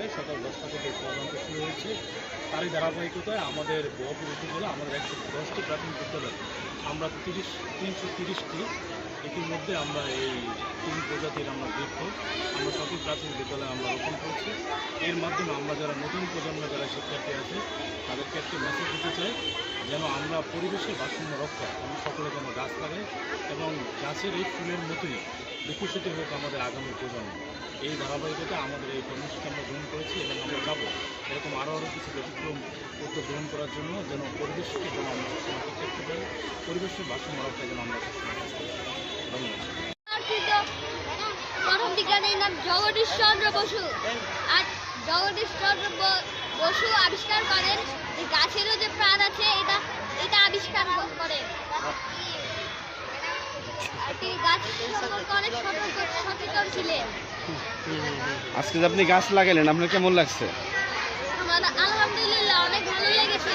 বিদ্যালয়ে সকাল দশটা থেকে তদন্ত শুরু হয়েছে। তারই ধারাবাহিকতায় আমাদের বহপুর উপজেলা আমাদের একশো দশটি প্রাথমিক বিদ্যালয়। আমরা তিরিশ, তিনশো তিরিশটি। ইতিমধ্যে আমরা এই তিন প্রজাতির আমরা বৃক্ষ আমরা সকল প্রাথমিক বিদ্যালয়ে আমরা রোপণ করছি। এর মাধ্যমে আমরা যারা নতুন প্রজন্ম যারা শিক্ষার্থী আছে, তাদেরকে একটি মেসেজ দিতে চাই, যেন আমরা পরিবেশের ভারসাম্য রক্ষা, আমরা সকলে যেন গাছ লাগাই এবং গাছের এই ফুলের মতোই বিকশিত হোক আমাদের আগামী প্রজন্ম। এই ধারাবাহিকতা আমাদের এই কর্মসূচি আমরা যাব এরকম আরও আরও কিছু ব্যতিক্রম উদ্যোগ গ্রহণ করার জন্য যেন পরিবেশকে যেন আমরা সবসময় রাখতে পরিবেশের ভারসাম্য রক্ষা যেন আমরা সবসময় করি প্রথম বিজ্ঞানীর নাম জগদীশ চন্দ্র বসু। আর জগদীশ চন্দ্র বসু আবিষ্কার করেন যে গাছেরও যে প্রাণ আছে এটা এটা আবিষ্কার ক- করেন গাছ সম্পর্কে অনেক সতর্ক সচেতন ছিলেন আজকে যে আপনি গাছ লাগালেন আপনার কেমন লাগছে? আলহামদুলিল্লাহ অনেক ভালো লেগেছে।